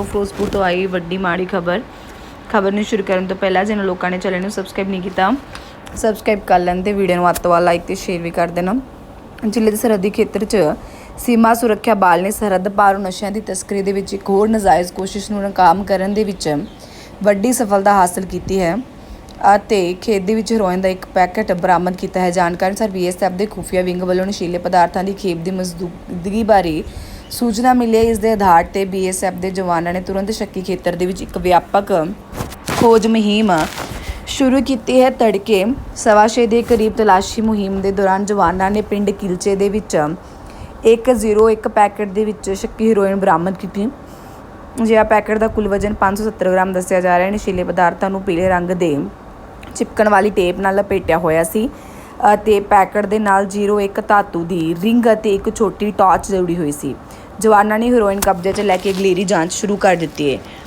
ਤੋਂ ਫਿਰੋਜ਼ਪੁਰ ਤੋਂ ਆਈ ਵੱਡੀ ਮਾੜੀ ਖਬਰ। ਖਬਰ ਨੂੰ ਸ਼ੁਰੂ ਕਰਨ ਤੋਂ ਪਹਿਲਾਂ ਜਿਹਨਾਂ ਲੋਕਾਂ ਨੇ ਚੈਨਲ ਨੂੰ ਸਬਸਕ੍ਰਾਈਬ ਨਹੀਂ ਕੀਤਾ ਸਬਸਕ੍ਰਾਈਬ ਕਰ ਲੈਣ ਤੇ ਵੀਡੀਓ ਨੂੰ ਵੱਧ ਤੋਂ ਵੱਧ ਲਾਈਕ ਤੇ ਸ਼ੇਅਰ ਵੀ ਕਰ ਦੇਣਾ। ਜ਼ਿਲ੍ਹੇ ਦੇ ਸਰਹੱਦੀ ਖੇਤਰ 'ਚ ਸੀਮਾ ਸੁਰੱਖਿਆ ਬਾਲ ਨੇ ਸਰਹੱਦ ਪਾਰੋਂ ਨਸ਼ਿਆਂ ਦੀ ਤਸਕਰੀ ਦੇ ਵਿੱਚ ਇੱਕ ਹੋਰ ਨਾਜਾਇਜ਼ ਕੋਸ਼ਿਸ਼ ਨੂੰ ਨਾਕਾਮ ਕਰਨ ਦੇ ਵਿੱਚ ਵੱਡੀ ਸਫਲਤਾ ਹਾਸਲ ਕੀਤੀ ਹੈ ਅਤੇ ਖੇਤ ਦੇ ਵਿੱਚ ਹੈਰੋਇਨ ਦਾ ਇੱਕ ਪੈਕੇਟ ਬਰਾਮਦ ਕੀਤਾ ਹੈ। ਜਾਣਕਾਰੀ ਅਨੁਸਾਰ ਬੀਐਸਐਫ ਦੇ ਖੁਫੀਆ ਵਿੰਗ ਵੱਲੋਂ ਨਸ਼ੀਲੇ ਪਦਾਰਥਾਂ ਦੀ ਖੇਪ ਦੀ ਮਜ਼ਦੂਦਗੀ ਬਾਰੇ ਸੂਚਨਾ ਮਿਲੀ ਇਸ ਦੇ ਆਧਾਰ ਤੇ ਬੀਐਸਐਫ ਦੇ ਜਵਾਨਾਂ ਨੇ ਤੁਰੰਤ ਸ਼ੱਕੀ ਖੇਤਰ ਦੇ ਵਿੱਚ ਇੱਕ ਵਿਆਪਕ ਖੋਜ ਮੁਹਿੰਮ ਸ਼ੁਰੂ ਕੀਤੀ ਹੈ। ਤੜਕੇ ਸਵਾ ਛੇ ਦੇ ਕਰੀਬ ਤਲਾਸ਼ੀ ਮੁਹਿੰਮ ਦੇ ਦੌਰਾਨ ਜਵਾਨਾਂ ਨੇ ਪਿੰਡ ਕਿਲਚੇ ਦੇ ਵਿੱਚ 101 ਪੈਕੇਟ ਦੇ ਵਿੱਚ ਸ਼ੱਕੀ ਹੀਰੋਇਨ ਬਰਾਮਦ ਕੀਤੀ। ਜਿਹਾ ਪੈਕੇਟ ਦਾ ਕੁੱਲ ਵਜ਼ਨ 570 ਗ੍ਰਾਮ ਦੱਸਿਆ ਜਾ ਰਿਹਾ ਹੈ। ਨਸ਼ੀਲੇ ਪਦਾਰਥਾਂ ਨੂੰ ਪੀਲੇ ਰੰਗ ਦੇ ਚਿਪਕਣ ਵਾਲੀ ਟੇਪ ਨਾਲ ਲਪੇਟਿਆ ਹੋਇਆ ਸੀ। ਅਤੇ ਪੈਕਟ ਦੇ ਨਾਲ 01 ਧਾਤੂ ਦੀ ਰਿੰਗ ਅਤੇ ਇੱਕ ਛੋਟੀ ਟਾਰਚ ਜੁੜੀ ਹੋਈ ਸੀ। ਜਵਾਨਾਂ ਨੇ ਹੈਰੋਇਨ ਕਬਜ਼ੇ 'ਚ ਲੈ ਕੇ ਅਗਲੇਰੀ ਜਾਂਚ ਸ਼ੁਰੂ ਕਰ ਦਿੱਤੀ ਹੈ।